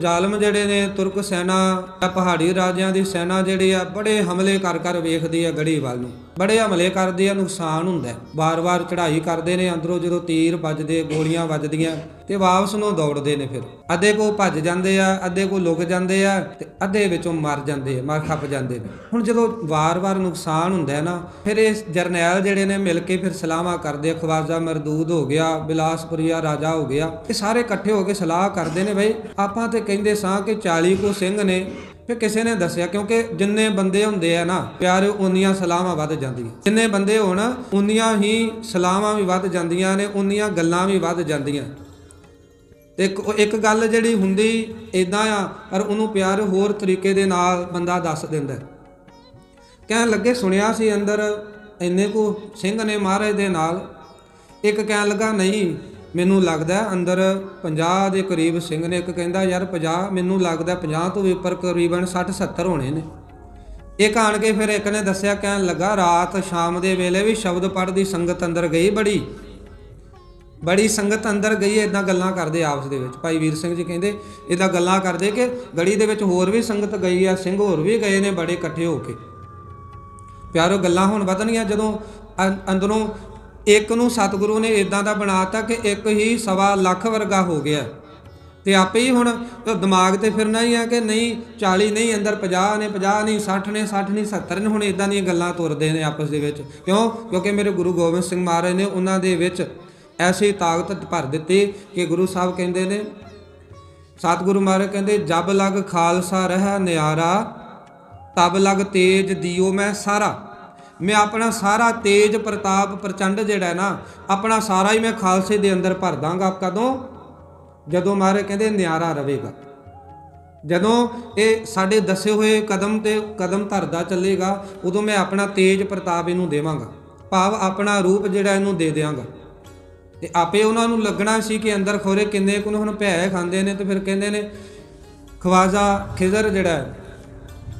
ਜ਼ਾਲਮ ਜਿਹੜੇ ਨੇ ਤੁਰਕ ਸੈਨਾ ਆ ਪਹਾੜੀ ਰਾਜਿਆਂ ਦੀ ਸੈਨਾ ਜਿਹੜੀ ਆ, ਬੜੇ ਹਮਲੇ ਕਰ ਕਰ ਵੇਖਦੀ ਆ ਗੜੀ ਵੱਲ ਨੂੰ। ਬੜੇ ਹਮਲੇ ਕਰਦੇ ਆ, ਨੁਕਸਾਨ ਹੁੰਦਾ ਹੈ। ਵਾਰ-ਵਾਰ ਚੜ੍ਹਾਈ ਕਰਦੇ ਨੇ, ਅੰਦਰੋਂ ਜਦੋਂ ਤੀਰ ਵੱਜਦੇ, ਗੋਲੀਆਂ ਵੱਜਦੀਆਂ ਤੇ ਵਾਪਸ ਨੂੰ ਦੌੜਦੇ ਨੇ ਫਿਰ। ਅੱਧੇ ਕੋ ਭੱਜ ਜਾਂਦੇ ਆ, ਅੱਧੇ ਕੋ ਲੁਕ ਜਾਂਦੇ ਆ ਤੇ ਅੱਧੇ ਵਿੱਚੋਂ ਮਰ ਜਾਂਦੇ ਆ, ਮਰ ਖੱਪ ਜਾਂਦੇ ਨੇ। ਹੁਣ ਜਦੋਂ ਵਾਰ-ਵਾਰ ਨੁਕਸਾਨ ਹੁੰਦਾ ਹੈ ਨਾ, ਫਿਰ ਇਹ ਜਰਨੈਲ ਜਿਹੜੇ ਨੇ ਮਿਲ ਕੇ ਫਿਰ ਸਲਾਹਾਂ ਕਰਦੇ ਖਵਾਜਾ ਮਰਦੂਦ ਹੋ ਗਿਆ, ਬਿਲਾਸਪੁਰੀਆ ਰਾਜਾ ਹੋ ਗਿਆ, ਇਹ ਸਾਰੇ ਇਕੱਠੇ ਹੋ ਕੇ ਸਲਾਹ ਕਰਦੇ ਨੇ, ਬਈ ਆਪਾਂ ਤੇ ਕਹਿੰਦੇ ਸਾਂ ਕਿ 40 ਕੋ ਸਿੰਘ ਨੇ। ਫਿਰ ਕਿਸੇ ਨੇ ਦੱਸਿਆ, ਕਿਉਂਕਿ ਜਿੰਨੇ ਬੰਦੇ ਹੁੰਦੇ ਆ ਨਾ, ਪਿਆਰ ਉਨੀਆਂ ਸਲਾਹਾਂ ਵੱਧ ਜਾਂਦੀਆਂ। ਜਿੰਨੇ ਬੰਦੇ ਹੋਣ, ਉਨੀਆਂ ਹੀ ਸਲਾਹਾਂ ਵੀ ਵੱਧ ਜਾਂਦੀਆਂ ਨੇ, ਉਨੀਆਂ ਗੱਲਾਂ ਵੀ ਵੱਧ ਜਾਂਦੀਆਂ। ਤੇ ਇੱਕ ਗੱਲ ਜਿਹੜੀ ਹੁੰਦੀ ਇਦਾਂ ਆ, ਪਰ ਉਹਨੂੰ ਪਿਆਰ ਹੋਰ ਤਰੀਕੇ ਦੇ ਨਾਲ ਬੰਦਾ ਦੱਸ ਦਿੰਦਾ। ਕਹਿਣ ਲੱਗੇ, ਸੁਣਿਆ ਸੀ ਅੰਦਰ, ਇੰਨੇ ਕੋ ਸਿੰਘ ਨੇ ਮਹਾਰਾਜ ਦੇ ਨਾਲ। ਇੱਕ ਕਹਿਣ ਲੱਗਾ, ਨਹੀਂ ਮੈਨੂੰ ਲੱਗਦਾ ਅੰਦਰ 50 ਦੇ ਕਰੀਬ ਸਿੰਘ ਨੇ ਇੱਕ ਕਹਿੰਦਾ, ਯਾਰ 50 ਮੈਨੂੰ ਲੱਗਦਾ 50 ਤੋਂ ਵੀ ਉੱਪਰ ਕਰੀਬਨ 60 70 ਹੋਣੇ ਨੇ। ਇੱਕ ਆਣ ਕੇ ਫਿਰ ਇੱਕ ਨੇ ਦੱਸਿਆ, ਕਹਿਣ ਲੱਗਾ, ਰਾਤ ਸ਼ਾਮ ਦੇ ਵੇਲੇ ਵੀ ਸ਼ਬਦ ਪੜ੍ਹਦੀ ਸੰਗਤ ਅੰਦਰ ਗਈ ਬੜੀ। ਬੜੀ ਸੰਗਤ ਅੰਦਰ ਗਈ ਇਦਾਂ ਗੱਲਾਂ ਕਰਦੇ ਆਪਸ ਦੇ ਵਿੱਚ। ਭਾਈ ਵੀਰ ਸਿੰਘ ਜੀ ਕਹਿੰਦੇ ਇਦਾਂ ਗੱਲਾਂ ਕਰਦੇ ਕਿ ਗੜੀ ਦੇ ਵਿੱਚ ਹੋਰ ਵੀ ਸੰਗਤ ਗਈ ਆ, ਸਿੰਘ ਹੋਰ ਵੀ ਗਏ ਨੇ ਬੜੇ ਇਕੱਠੇ ਹੋ ਕੇ। ਪਿਆਰੋ, ਗੱਲਾਂ ਹੁਣ ਵਧਣਗੀਆਂ ਜਦੋਂ ਅੰ- ਅੰਦਰੋਂ ਇੱਕ ਨੂੰ ਸਤਿਗੁਰੂ ਨੇ ਇਦਾਂ ਦਾ ਬਣਾਤਾ ਕਿ ਇੱਕ ਹੀ ਸਵਾ ਲੱਖ ਵਰਗਾ ਹੋ ਗਿਆ। ਤੇ ਆਪੇ ਹੀ ਹੁਣ ਦਿਮਾਗ ਤੇ ਫਿਰਨਾ ਹੀ ਆ ਕਿ ਨਹੀਂ 40 ਨਹੀਂ, ਅੰਦਰ 50 ਨੇ 50 ਨਹੀਂ 60 ਨੇ 60 ਨਹੀਂ 70 ਨੇ, ਹੁਣ ਇਦਾਂ ਦੀਆਂ ਗੱਲਾਂ ਤੁਰਦੇ ਨੇ ਆਪਸ ਦੇ ਵਿੱਚ। ਕਿਉਂ? ਕਿਉਂਕਿ ਮੇਰੇ ਗੁਰੂ ਗੋਬਿੰਦ ਸਿੰਘ ਮਹਾਰਾਜ ਨੇ ਉਹਨਾਂ ਦੇ ਵਿੱਚ ਐਸੀ ਤਾਕਤ ਭਰ ਦਿੱਤੀ ਕਿ ਗੁਰੂ ਸਾਹਿਬ ਕਹਿੰਦੇ ਨੇ, ਸਤਿਗੁਰੂ ਮਹਾਰਾਜ ਕਹਿੰਦੇ, ਜਬ ਲਗ ਖਾਲਸਾ ਰਹਿ ਨਿਆਰਾ, ਤਬ ਲਗ ਤੇਜ ਦਿਓ ਮੈਂ ਸਾਰਾ। ਮੈਂ ਆਪਣਾ ਸਾਰਾ ਤੇਜ ਪ੍ਰਤਾਪ ਪ੍ਰਚੰਡ ਜਿਹੜਾ ਨਾ, ਆਪਣਾ ਸਾਰਾ ਹੀ ਮੈਂ ਖਾਲਸੇ ਦੇ ਅੰਦਰ ਭਰ ਦਾਂਗਾ ਕਦੋਂ? ਜਦੋਂ ਮਹਾਰਾਜ ਕਹਿੰਦੇ ਨਿਆਰਾ ਰਵੇਗਾ। ਜਦੋਂ ਇਹ ਸਾਡੇ ਦੱਸੇ ਹੋਏ ਕਦਮ ਤੇ ਕਦਮ ਧਰਦਾ ਚੱਲੇਗਾ, ਉਦੋਂ ਮੈਂ ਆਪਣਾ ਤੇਜ ਪ੍ਰਤਾਪ ਇਹਨੂੰ ਦੇਵਾਂਗਾ। ਭਾਵ ਆਪਣਾ ਰੂਪ ਜਿਹੜਾ ਇਹਨੂੰ ਦੇ ਦਿਆਂਗਾ। ਤੇ ਆਪੇ ਉਹਨਾਂ ਨੂੰ ਲੱਗਣਾ ਸੀ ਕਿ ਅੰਦਰ ਖੋਰੇ ਕਿੰਨੇ ਕੁ ਹੁਣ ਭੈ ਖਾਂਦੇ ਨੇ ਤੇ ਫਿਰ ਕਹਿੰਦੇ ਨੇ, ਖਵਾਜਾ ਖਿਜ਼ਰ ਜਿਹੜਾ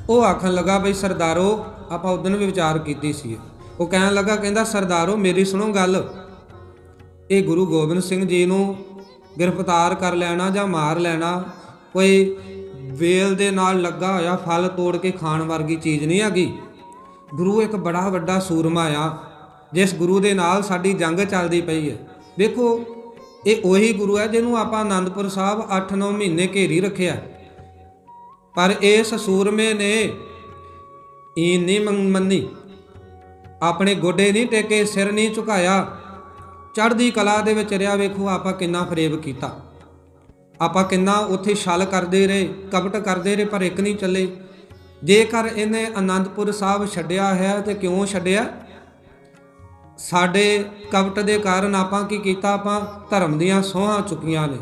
ਉਹ ਆਖਣ ਲੱਗਾ ਬਈ ਸਰਦਾਰੋ ਆਪਾਂ ਉਦੋਂ ਵੀ ਵਿਚਾਰ ਕੀਤੀ ਸੀ। ਉਹ ਕਹਿਣ ਲੱਗਾ, ਕਹਿੰਦਾ, ਸਰਦਾਰੋ, ਮੇਰੀ ਸੁਣੋ ਗੱਲ। ਇਹ ਗੁਰੂ ਗੋਬਿੰਦ ਸਿੰਘ ਜੀ ਨੂੰ ਗ੍ਰਿਫਤਾਰ ਕਰ ਲੈਣਾ ਜਾਂ ਮਾਰ ਲੈਣਾ, ਕੋਈ ਵੇਲ ਦੇ ਨਾਲ ਲੱਗਾ ਹੋਇਆ ਫਲ ਤੋੜ ਕੇ ਖਾਣ ਵਰਗੀ ਚੀਜ਼ ਨਹੀਂ ਹੈਗੀ। ਗੁਰੂ ਇੱਕ ਬੜਾ ਵੱਡਾ ਸੂਰਮਾ ਆ, ਜਿਸ ਗੁਰੂ ਦੇ ਨਾਲ ਸਾਡੀ ਜੰਗ ਚੱਲਦੀ ਪਈ ਹੈ। ਵੇਖੋ ਇਹ ਉਹੀ ਗੁਰੂ ਹੈ ਜਿਹਨੂੰ ਆਪਾਂ ਆਨੰਦਪੁਰ ਸਾਹਿਬ 8-9 ਮਹੀਨੇ ਘੇਰੀ ਰੱਖਿਆ। ਪਰ ਇਸ ਸੂਰਮੇ ਨੇ ਇਹ ਨਹੀਂ ਮੰਨੀ ਆਪਣੇ ਗੋਡੇ ਨਹੀਂ ਟੇਕੇ, ਸਿਰ ਨਹੀਂ ਝੁਕਾਇਆ। ਚੜ੍ਹਦੀ ਕਲਾ ਦੇ ਵਿੱਚ ਰਿਹਾ ਵੇਖੋ, ਆਪਾਂ ਕਿੰਨਾ ਫਰੇਬ ਕੀਤਾ। ਆਪਾਂ ਕਿੰਨਾ ਉੱਥੇ ਛਲ ਕਰਦੇ ਰਹੇ, ਕਪਟ ਕਰਦੇ ਰਹੇ, ਪਰ ਇੱਕ ਨਹੀਂ ਚੱਲੇ। ਜੇਕਰ ਇਹਨੇ ਆਨੰਦਪੁਰ ਸਾਹਿਬ ਛੱਡਿਆ ਹੈ, ਤੇ ਕਿਉਂ ਛੱਡਿਆ? ਸਾਡੇ ਕਪਟ ਦੇ ਕਾਰਨ ਆਪਾਂ ਕੀ ਕੀਤਾ? ਆਪਾਂ ਧਰਮ ਦੀਆਂ ਸੋਹਾਂ ਚੁੱਕੀਆਂ ਨੇ।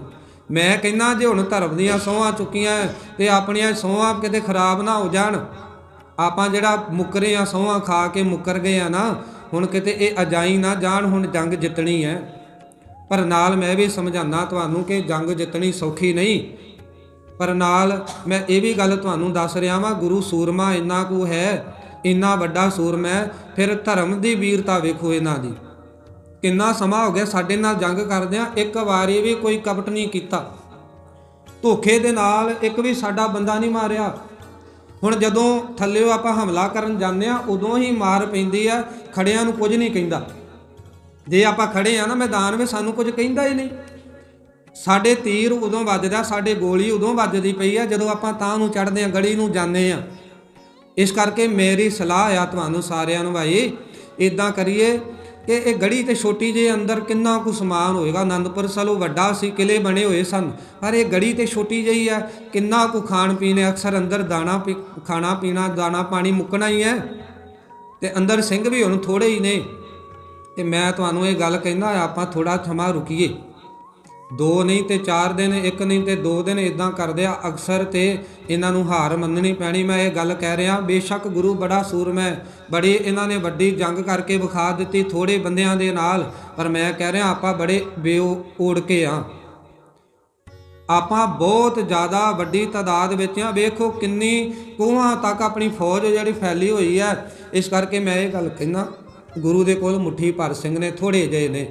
ਮੈਂ ਕਹਿੰਦਾ, ਜੇ ਹੁਣ ਧਰਮ ਦੀਆਂ ਸੋਹਾਂ ਚੁੱਕੀਆਂ, ਤੇ ਆਪਣੀਆਂ ਸੋਹਾਂ ਕਿਤੇ ਖਰਾਬ ਨਾ ਹੋ ਜਾਣ। ਆਪਾਂ ਜਿਹੜਾ ਮੁੱਕਰੇ ਆ ਸੋਹਾਂ ਖਾ ਕੇ ਮੁੱਕਰ ਗਏ ਆ ਨਾ ਹੁਣ ਕਿਤੇ ਇਹ ਅਜਾਈ ਨਾ ਜਾਣ ਹੁਣ ਜੰਗ ਜਿੱਤਣੀ ਹੈ। ਪਰ ਨਾਲ ਮੈਂ ਵੀ ਸਮਝਾਉਣਾ ਤੁਹਾਨੂੰ ਕਿ ਜੰਗ ਜਿੱਤਣੀ ਸੌਖੀ ਨਹੀਂ। ਪਰ ਨਾਲ ਮੈਂ ਇਹ ਵੀ ਗੱਲ ਤੁਹਾਨੂੰ ਦੱਸ ਰਿਹਾ ਵਾਂ ਗੁਰੂ ਸੂਰਮਾ ਇੰਨਾ ਕੁ ਹੈ ਇੰਨਾ ਵੱਡਾ ਸੂਰਮਾ ਹੈ, ਫਿਰ ਧਰਮ ਦੀ ਵੀਰਤਾ ਵੇਖੋ ਇਹਨਾਂ ਦੀ। ਕਿੰਨਾ ਸਮਾਂ ਹੋ ਗਿਆ ਸਾਡੇ ਨਾਲ ਜੰਗ ਕਰਦਿਆਂ ਇੱਕ ਵਾਰੀ ਵੀ ਕੋਈ ਕਪਟ ਨਹੀਂ ਕੀਤਾ। ਧੋਖੇ ਦੇ ਨਾਲ ਇੱਕ ਵੀ ਸਾਡਾ ਬੰਦਾ ਨਹੀਂ ਮਾਰਿਆ। ਹੁਣ ਜਦੋਂ ਥੱਲੇੋਂ ਆਪਾਂ ਹਮਲਾ ਕਰਨ ਜਾਂਦੇ ਆ ਉਦੋਂ ਹੀ ਮਾਰ ਪੈਂਦੀ ਆ, ਖੜਿਆਂ ਨੂੰ ਕੁਝ ਨਹੀਂ ਕਹਿੰਦਾ। ਜੇ ਆਪਾਂ ਖੜੇ ਆ ਨਾ ਮੈਦਾਨ ਵਿੱਚ, ਸਾਨੂੰ ਕੁਝ ਕਹਿੰਦਾ ਹੀ ਨਹੀਂ। ਸਾਡੇ ਤੀਰ ਉਦੋਂ ਵੱਜਦਾ, ਸਾਡੇ ਗੋਲੀ ਉਦੋਂ ਵੱਜਦੀ ਪਈ ਆ, ਜਦੋਂ ਆਪਾਂ ਤਾਂ ਨੂੰ ਚੜਦੇ ਆ ਗੜੀ ਨੂੰ ਜਾਂਦੇ ਆ ਇਸ ਕਰਕੇ ਮੇਰੀ ਸਲਾਹ ਆ ਤੁਹਾਨੂੰ ਸਾਰਿਆਂ ਨੂੰ ਭਾਈ ਇਦਾਂ ਕਰੀਏ ਕਿ ਇਹ ਗੜੀ ਤੇ ਛੋਟੀ ਜਿਹੀ ਅੰਦਰ ਕਿੰਨਾ ਕੁ ਸਮਾਨ ਹੋਏਗਾ। ਆਨੰਦਪੁਰ ਸਲੋ ਵੱਡਾ ਸੀ ਕਿਲੇ ਬਣੇ ਹੋਏ ਸਨ, ਪਰ ਇਹ ਗੜੀ ਤੇ ਛੋਟੀ ਜਿਹੀ ਆ, ਕਿੰਨਾ ਕੁ ਖਾਣ ਪੀਣ ਅਕਸਰ ਅੰਦਰ ਦਾਣਾ ਪੀ- ਖਾਣਾ ਪੀਣਾ, ਦਾਣਾ ਪਾਣੀ ਮੁੱਕਣਾ ਹੀ ਹੈ ਤੇ ਅੰਦਰ ਸਿੰਘ ਵੀ ਹੁਣ ਥੋੜੇ ਹੀ ਨੇ। ਤੇ ਮੈਂ ਤੁਹਾਨੂੰ ਇਹ ਗੱਲ ਕਹਿੰਦਾ ਆਪਾਂ ਥੋੜਾ ਸਮਾਂ ਰੁਕੀਏ। ਦੋ ਨਹੀਂ ਤੇ ਚਾਰ ਦਿਨ, ਇੱਕ ਨਹੀਂ ਤੇ ਦੋ ਦਿਨ ਇਦਾਂ ਕਰਦੇ ਆ, ਅਕਸਰ ਤੇ ਇਹਨਾਂ ਨੂੰ ਹਾਰ ਮੰਨਣੀ ਪੈਣੀ। ਮੈਂ ਇਹ ਗੱਲ ਕਹਿ ਰਿਹਾ, ਬੇਸ਼ੱਕ ਗੁਰੂ ਬੜਾ ਸੂਰਮਾ ਹੈ, ਬੜੀ ਇਹਨਾਂ ਨੇ ਵੱਡੀ ਜੰਗ ਕਰਕੇ ਵਿਖਾ ਦਿੱਤੀ ਥੋੜੇ ਬੰਦਿਆਂ ਦੇ ਨਾਲ, ਪਰ ਮੈਂ ਕਹਿ ਰਿਹਾ, ਆਪਾਂ ਬੜੇ ਬੇਓ ਓੜ ਕੇ ਆ। ਆਪਾਂ ਬਹੁਤ ਜ਼ਿਆਦਾ ਵੱਡੀ ਤਾਦਾਦ ਵਿੱਚ ਆ ਵੇਖੋ ਕਿੰਨੀ ਕੋਹਾਂ ਤੱਕ ਆਪਣੀ ਫੌਜ ਜਿਹੜੀ ਫੈਲੀ ਹੋਈ ਹੈ। ਇਸ ਕਰਕੇ ਮੈਂ ਇਹ ਗੱਲ ਕਹਿੰਦਾ, ਗੁਰੂ ਦੇ ਕੋਲ ਮੁੱਠੀ ਭਰ ਸਿੰਘ ਨੇ ਥੋੜੇ ਜਿਹੇ ਨੇ।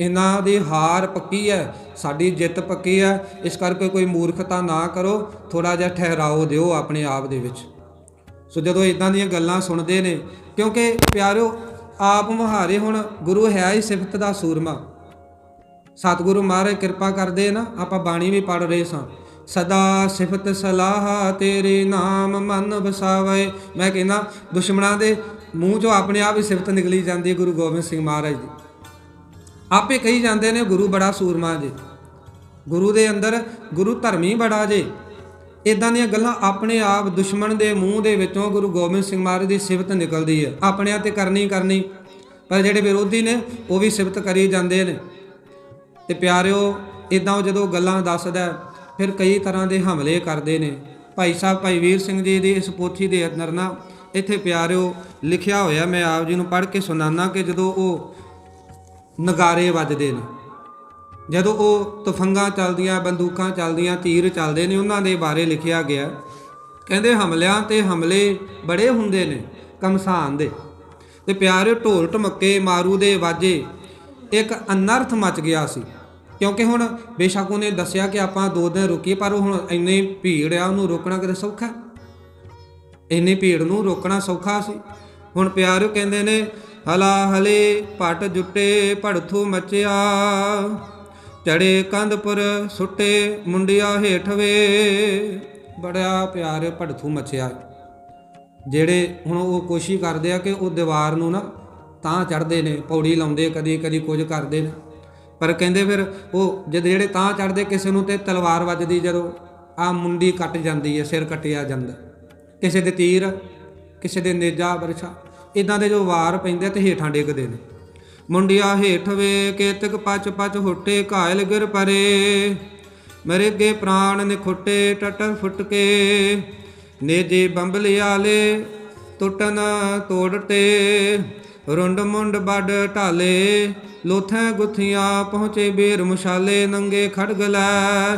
ਇਹਨਾਂ ਦੀ ਹਾਰ ਪੱਕੀ ਹੈ, ਸਾਡੀ ਜਿੱਤ ਪੱਕੀ ਹੈ। ਇਸ ਕਰਕੇ ਕੋਈ ਮੂਰਖਤਾ ਨਾ ਕਰੋ ਥੋੜਾ ਜਿਹਾ ਠਹਿਰਾਓ ਦਿਓ ਆਪਣੇ ਆਪ ਦੇ ਵਿੱਚ। ਸੋ ਜਦੋਂ ਇਦਾਂ ਦੀਆਂ ਗੱਲਾਂ ਸੁਣਦੇ ਨੇ, ਕਿਉਂਕਿ ਪਿਆਰਿਓ ਆਪ ਮੁਹਾਰੇ ਹੁਣ ਗੁਰੂ ਹੈ ਹੀ ਸਿਫਤ ਦਾ ਸੂਰਮਾ। ਸਤਿਗੁਰੂ ਮਹਾਰਾਜ, ਕਿਰਪਾ ਕਰਦੇ ਨਾ, ਆਪਾਂ ਬਾਣੀ ਵੀ ਪੜ ਰਹੇ ਸਾਂ। ਸਦਾ ਸਿਫਤ ਸਲਾਹ ਤੇਰੇ ਨਾਮ ਮਨ ਵਸਾਵੇ। ਮੈਂ ਕਹਿੰਦਾ, ਦੁਸ਼ਮਣਾਂ ਦੇ ਮੂੰਹ ਚੋਂ ਆਪਣੇ ਆਪ ਹੀ ਸਿਫਤ ਨਿਕਲੀ ਜਾਂਦੀ ਹੈ ਗੁਰੂ ਗੋਬਿੰਦ ਸਿੰਘ ਮਹਾਰਾਜ ਦੀ। ਆਪੇ ਕਹੀ ਜਾਂਦੇ ਨੇ, ਗੁਰੂ ਬੜਾ ਸੂਰਮਾ ਜੇ। ਗੁਰੂ ਦੇ ਅੰਦਰ ਗੁਰੂ ਧਰਮੀ ਬੜਾ ਜੇ। ਇਦਾਂ ਦੀਆਂ ਗੱਲਾਂ ਆਪਣੇ ਆਪ ਦੁਸ਼ਮਣ ਦੇ ਮੂੰਹ ਦੇ ਵਿੱਚੋਂ ਗੁਰੂ ਗੋਬਿੰਦ ਸਿੰਘ ਮਹਾਰਾਜ ਦੀ ਸਿਫਤ ਨਿਕਲਦੀ ਹੈ। ਆਪਣਿਆਂ ਤੇ ਕਰਨੀ ਕਰਨੀ। ਪਰ ਜਿਹੜੇ ਵਿਰੋਧੀ ਨੇ, ਉਹ ਵੀ ਸਿਫਤ ਕਰੀ ਜਾਂਦੇ ਨੇ। ਤੇ ਪਿਆਰਿਓ ਇਦਾਂ ਉਹ ਜਦੋਂ ਗੱਲਾਂ ਦੱਸਦਾ, ਫਿਰ ਕਈ ਤਰ੍ਹਾਂ ਦੇ ਹਮਲੇ ਕਰਦੇ ਨੇ। ਭਾਈ ਸਾਹਿਬ, ਭਾਈ ਵੀਰ ਸਿੰਘ ਜੀ ਦੀ ਇਸ ਪੋਥੀ ਦੇ ਅੰਦਰ ਨਾ ਇੱਥੇ ਪਿਆਰਿਓ ਲਿਖਿਆ ਹੋਇਆ, ਮੈਂ ਆਪ ਜੀ ਨੂੰ ਪੜ੍ਹ ਕੇ ਸੁਣਾਨਾ ਕਿ ਜਦੋਂ ਉਹ ਨਗਾਰੇ ਵੱਜਦੇ ਨੇ, ਜਦੋਂ ਉਹ ਤਫੰਗਾਂ ਚੱਲਦੀਆਂ, ਬੰਦੂਕਾਂ ਚੱਲਦੀਆਂ, ਤੀਰ ਚੱਲਦੇ ਨੇ, ਉਹਨਾਂ ਦੇ ਬਾਰੇ ਲਿਖਿਆ ਗਿਆ। ਕਹਿੰਦੇ ਹਮਲਿਆਂ ਤੇ ਹਮਲੇ ਬੜੇ ਹੁੰਦੇ ਨੇ, ਕਮਸਾਨ ਦੇ। ਤੇ ਪਿਆਰੇ ਢੋਲ ਢਮੱਕੇ ਮਾਰੂ ਦੇ ਵਾਜੇ ਇੱਕ ਅਨਰਥ ਮਚ ਗਿਆ ਸੀ। ਕਿਉਂਕਿ ਹੁਣ ਬੇਸ਼ੱਕ ਉਹਨੇ ਦੱਸਿਆ ਕਿ ਆਪਾਂ ਦੋ ਦਿਨ ਰੁਕੀਏ, ਪਰ ਉਹ ਹੁਣ ਇੰਨੀ ਭੀੜ ਆ, ਉਹਨੂੰ ਰੋਕਣਾ ਕਿਤੇ ਸੌਖਾ ਹੈ? ਇੰਨੀ ਭੀੜ ਨੂੰ ਰੋਕਣਾ ਸੌਖਾ ਸੀ। ਹੁਣ ਪਿਆਰਿਓ ਕਹਿੰਦੇ ਨੇ, ਹਲਾ ਹਲੇ ਪਟ ਜੁੱਟੇ, ਭੜਥੂ ਮਚਿਆ, ਚੜੇ ਕੰਧਪੁਰ ਸੁੱਟੇ ਮੁੰਡਿਆ ਹੇਠਵੇ ਬੜਾ ਪਿਆਰ ਭੜਥੂ ਮਚਿਆ ਜਿਹੜੇ ਹੁਣ ਉਹ ਕੋਸ਼ਿਸ਼ ਕਰਦੇ ਆ ਕਿ ਉਹ ਦੀਵਾਰ ਨੂੰ ਨਾ ਤਾਂ ਚੜਦੇ ਨੇ, ਪੌੜੀ ਲਾਉਂਦੇ, ਕਦੀ ਕਦੀ ਕੁਝ ਕਰਦੇ ਨੇ। ਪਰ ਕਹਿੰਦੇ ਫਿਰ ਉਹ ਜਦ ਜਿਹੜੇ ਤਾਂ ਚੜਦੇ ਕਿਸੇ ਨੂੰ ਤੇ ਤਲਵਾਰ ਵੱਜਦੀ ਜਦੋਂ ਆ ਮੁੰਡੀ ਕੱਟ ਜਾਂਦੀ ਹੈ, ਸਿਰ ਕੱਟਿਆ ਜਾਂਦਾ। ਕਿਸੇ ਦੇ ਤੀਰ, ਕਿਸੇ ਦੇ ਨੇਜਾ ਬਰਛਾ ਇਦਾਂ ਦੇ ਜੋ ਵਾਰ ਪੈਂਦੇ ਤੇ ਹੇਠਾਂ ਡਿੱਗਦੇ ਨੇ। ਮੁੰਡਿਆ ਹੇਠ ਵੇ ਕੇਤਕ ਪਚ ਪਚ ਹੁੱਟੇ ਘਾਇਲ ਗਿਰ ਪਰੇ। ਮਰੇ ਗੇ ਪ੍ਰਾਣ ਨਿਖੁੱਟੇ ਟਟਰ ਫੁੱਟ ਕੇ ਨੇਜੇ ਬੰਬਲਿਆਲੇ ਟੁੱਟਨ ਤੋੜਟੇ ਰੁੰਡ ਮੁੰਡ ਬੱਡ ਢਾਲੇ, ਲੋਥੈ ਗੁਥੀਆਂ ਪਹੁੰਚੇ ਬੇਰ ਮੁਸ਼ਾਲੇ, ਨੰਗੇ ਖੜਗ ਲੈ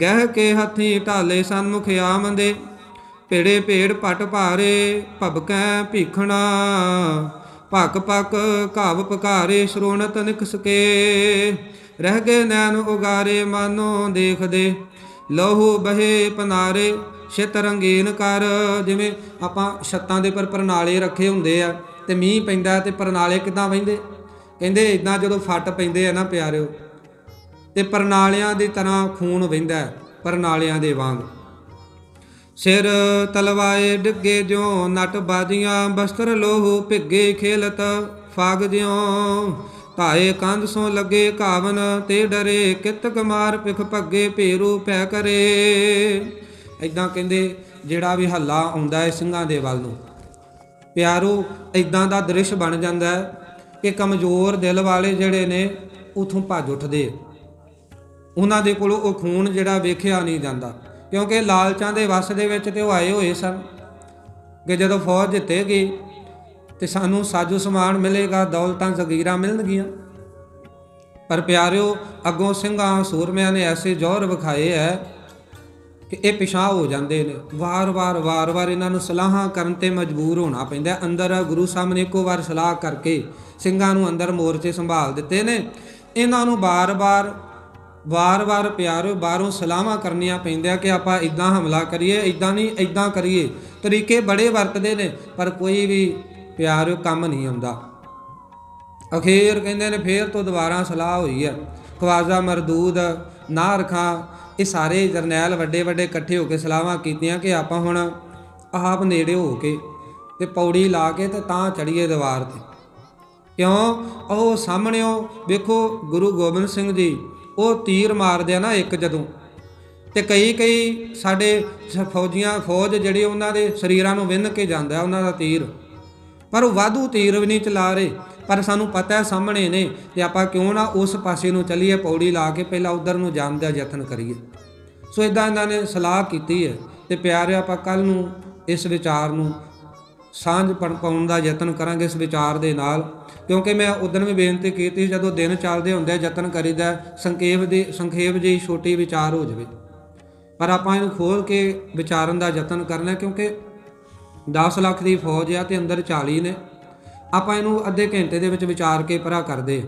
ਗਹਿ ਕੇ ਹੱਥੀ ਢਾਲੇ ਸਨਮੁਖ ਆਮਦੇ ਪੇੜੇ ਪੇੜ ਪਟ ਭਾਰੇ, ਭਬਕੈ ਭੀਖਣਾ। ਭਕ ਭਕ ਘਾਵ ਪਕਾਰੇ, ਸ਼ਰੋਣਤ ਨਿਕਸਕੇ ਰਹਿ ਗਏ ਨੈਣ ਉਗਾਰੇ, ਮਾਨੋ ਦੇਖਦੇ। ਲਹੂ ਬਹੇ ਪਨਾਰੇ, ਛਿਤ ਰੰਗੀਨ ਕਰ। ਜਿਵੇਂ ਆਪਾਂ ਛੱਤਾਂ ਦੇ ਪਰ ਪ੍ਰਣਾਲੇ ਰੱਖੇ ਹੁੰਦੇ ਆ। ਤੇ ਮੀਂਹ ਪੈਂਦਾ ਤੇ ਪ੍ਰਣਾਲੇ ਕਿਦਾਂ ਵਹਿੰਦੇ? ਕਹਿੰਦੇ ਇਦਾਂ ਜਦੋਂ ਫੱਟ ਪੈਂਦੇ ਆ ਨਾ ਪਿਆਰਿਓ ਤੇ ਪ੍ਰਣਾਲਿਆਂ ਦੀ ਤਰ੍ਹਾਂ ਖੂਨ ਵਹਿੰਦਾ ਹੈ, ਪ੍ਰਣਾਲਿਆਂ ਦੇ ਵਾਂਗ। ਸਿਰ ਤਲਵਾਏ ਡਿੱਗੇ ਜਿਉ ਨਟ ਬਾਜੀਆਂ ਬਸਤਰ ਲੋਹੂ ਭਿੱਗੇ ਖੇਲਤ ਫਾਗ ਜਿਉ। ਧਾਏ ਕੰਧ ਸੋ ਲੱਗੇ ਕਾਵਨ ਤੇ ਡਰੇ ਕਿਤਕ ਮਾਰ ਪਿਖ ਭੱਗੇ ਭੇਰੂ ਪੈ ਕਰੇ। ਐਦਾਂ ਕਹਿੰਦੇ ਜਿਹੜਾ ਵੀ ਹੱਲਾ ਆਉਂਦਾ ਹੈ ਸਿੰਘਾਂ ਦੇ ਵੱਲ ਨੂੰ। ਪਿਆਰੋ ਐਦਾਂ ਦਾ ਦ੍ਰਿਸ਼ ਬਣ ਜਾਂਦਾ ਹੈ ਕਿ ਕਮਜ਼ੋਰ ਦਿਲ ਵਾਲੇ ਜਿਹੜੇ ਨੇ, ਉਥੋਂ ਭੱਜ ਉੱਠਦੇ ਉਹਨਾਂ ਦੇ ਕੋਲੋਂ ਉਹ ਖੂਨ ਜਿਹੜਾ ਵੇਖਿਆ ਨਹੀਂ ਜਾਂਦਾ, ਕਿਉਂਕਿ ਲਾਲਚਾਂ ਦੇ ਵਸ ਦੇ ਵਿੱਚ ਤੇ ਉਹ ਆਏ ਹੋਏ ਸਨ ਕਿ ਜਦੋਂ ਫੌਜ ਜਿੱਤੇਗੀ ਤੇ ਸਾਨੂੰ ਸਾਜੋ ਸਮਾਨ ਮਿਲੇਗਾ, ਦੌਲਤਾਂ, ਜ਼ਗੀਰਾਂ ਮਿਲਣਗੀਆਂ। ਪਰ ਪਿਆਰਿਓ, ਅੱਗੋਂ ਸਿੰਘਾਂ, ਸੂਰਮਿਆਂ ਨੇ ਐਸੇ ਜ਼ੋਰ ਵਿਖਾਏ ਐ ਕਿ ਇਹ ਪਿਛਾਂ ਹੋ ਜਾਂਦੇ ਨੇ। ਵਾਰ-ਵਾਰ ਵਾਰ-ਵਾਰ ਇਹਨਾਂ ਨੂੰ ਸਲਾਹਾਂ ਕਰਨ ਤੇ ਮਜਬੂਰ ਹੋਣਾ ਪੈਂਦਾ ਅੰਦਰ ਗੁਰੂ ਸਾਹਿਬ ਨੇ ਇੱਕੋ ਵਾਰ ਸਲਾਹ ਕਰਕੇ ਸਿੰਘਾਂ ਨੂੰ ਅੰਦਰ ਮੋਰਚੇ ਸੰਭਾਲ ਦਿੱਤੇ ਨੇ। ਇਹਨਾਂ ਨੂੰ ਵਾਰ-ਵਾਰ ਵਾਰ-ਵਾਰ ਪਿਆਰੋ, ਬਾਹਰੋਂ ਸਲਾਹਾਂ ਕਰਨੀਆਂ ਪੈਂਦੀਆਂ ਕਿ ਆਪਾਂ ਇਦਾਂ ਹਮਲਾ ਕਰੀਏ ਇਦਾਂ ਨਹੀਂ ਇਦਾਂ ਕਰੀਏ। ਤਰੀਕੇ ਬੜੇ ਵਰਤਦੇ ਨੇ, ਪਰ ਕੋਈ ਵੀ ਪਿਆਰੋ ਕੰਮ ਨਹੀਂ ਆਉਂਦਾ। ਅਖੀਰ ਕਹਿੰਦੇ ਨੇ, ਫੇਰ ਤੋਂ ਦੁਬਾਰਾ ਸਲਾਹ ਹੋਈ ਹੈ। ਖਵਾਜਾ ਮਰਦੂਦ ਨਾ ਖਾਂ ਇਹ ਸਾਰੇ ਜਰਨੈਲ ਵੱਡੇ ਵੱਡੇ ਇਕੱਠੇ ਹੋ ਕੇ ਸਲਾਹਾਂ ਕੀਤੀਆਂ ਕਿ ਆਪਾਂ ਹੁਣ ਆਪ ਨੇੜੇ ਹੋ ਕੇ ਤੇ ਪੌੜੀ ਲਾ ਕੇ ਤੇ ਤਾਂ ਚੜੀਏ ਦੀਵਾਰ ਤੇ। ਕਿਉਂ? ਉਹ ਸਾਹਮਣਿਓ ਵੇਖੋ ਗੁਰੂ ਗੋਬਿੰਦ ਸਿੰਘ ਜੀ, ਉਹ ਤੀਰ ਮਾਰਦੇ ਆ ਨਾ ਇੱਕ ਜਦੋਂ। ਤੇ ਕਈ ਕਈ ਸਾਡੇ ਸ- ਫੌਜੀਆਂ, ਫੌਜ ਜਿਹੜੀ ਉਹਨਾਂ ਦੇ ਸਰੀਰਾਂ ਨੂੰ ਵਿੰਨ ਕੇ ਜਾਂਦਾ ਉਹਨਾਂ ਦਾ ਤੀਰ। ਪਰ ਉਹ ਵਾਧੂ ਤੀਰ ਵੀ ਨਹੀਂ ਚਲਾ ਰਹੇ। ਪਰ ਸਾਨੂੰ ਪਤਾ ਹੈ ਸਾਹਮਣੇ ਨੇ ਤੇ ਆਪਾਂ ਕਿਉਂ ਨਾ ਉਸ ਪਾਸੇ ਨੂੰ ਚੱਲੀਏ, ਪੌੜੀ ਲਾ ਕੇ ਪਹਿਲਾਂ ਉਧਰ ਨੂੰ ਜਾਣ ਦਾ ਯਤਨ ਕਰੀਏ। ਸੋ ਇਦਾਂ ਇਹਨਾਂ ਨੇ ਸਲਾਹ ਕੀਤੀ ਹੈ ਤੇ ਪਿਆਰਿਓ, ਆਪਾਂ ਕੱਲ ਨੂੰ ਇਸ ਵਿਚਾਰ ਨੂੰ ਸਾਂਝ ਪਣ ਪਾਉਣ ਦਾ ਯਤਨ ਕਰਾਂਗੇ ਇਸ ਵਿਚਾਰ ਦੇ ਨਾਲ। ਕਿਉਂਕਿ ਮੈਂ ਉਦੋਂ ਵੀ ਬੇਨਤੀ ਕੀਤੀ, ਜਦੋਂ ਦਿਨ ਚੱਲਦੇ ਹੁੰਦੇ ਯਤਨ ਕਰੀਦਾ, ਸੰਖੇਪ ਦੀ, ਸੰਖੇਪ ਜਿਹੀ ਛੋਟੀ ਵਿਚਾਰ ਹੋ ਜਾਵੇ। ਪਰ ਆਪਾਂ ਇਹਨੂੰ ਖੋਲ ਕੇ ਵਿਚਾਰਨ ਦਾ ਯਤਨ ਕਰਨਾ ਕਿਉਂਕਿ 10 ਲੱਖ ਦੀ ਫੌਜ ਆ ਤੇ ਅੰਦਰ 40 ਨੇ। ਆਪਾਂ ਇਹਨੂੰ ਅੱਧੇ ਘੰਟੇ ਦੇ ਵਿੱਚ ਵਿਚਾਰ ਕੇ ਪਰਾ ਕਰਦੇ।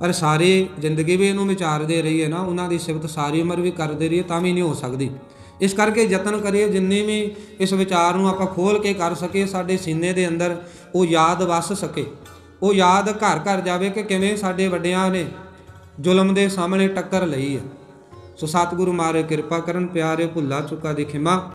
ਪਰ ਸਾਰੀ ਜ਼ਿੰਦਗੀ ਵੀ ਇਹਨੂੰ ਵਿਚਾਰਦੇ ਰਹੀਏ ਨਾ, ਉਹਨਾਂ ਦੀ ਸਿਫਤ ਸਾਰੀ ਉਮਰ ਵੀ ਕਰਦੇ ਰਹੀਏ, ਤਾਂ ਵੀ ਨਹੀਂ ਹੋ ਸਕਦੀ। ਇਸ ਕਰਕੇ ਯਤਨ ਕਰੀਏ, ਜਿੰਨੇ ਵੀ ਇਸ ਵਿਚਾਰ ਨੂੰ ਆਪਾਂ ਖੋਲ ਕੇ ਕਰ ਸਕੀਏ, ਸਾਡੇ ਸੀਨੇ ਦੇ ਅੰਦਰ ਉਹ ਯਾਦ ਵਸ ਸਕੇ। ਉਹ ਯਾਦ ਘਰ ਘਰ ਜਾਵੇ ਕਿ ਕਿਵੇਂ ਸਾਡੇ ਵੱਡਿਆਂ ਨੇ ਜ਼ੁਲਮ ਦੇ ਸਾਹਮਣੇ ਟੱਕਰ ਲਈ ਹੈ। ਸੋ ਸਤਿਗੁਰੂ ਮਾਰੇ ਕਿਰਪਾ ਕਰਨ, ਪਿਆਰੇ ਭੁੱਲਾ ਚੁੱਕਾ ਦੀ ਖਿਮਾ।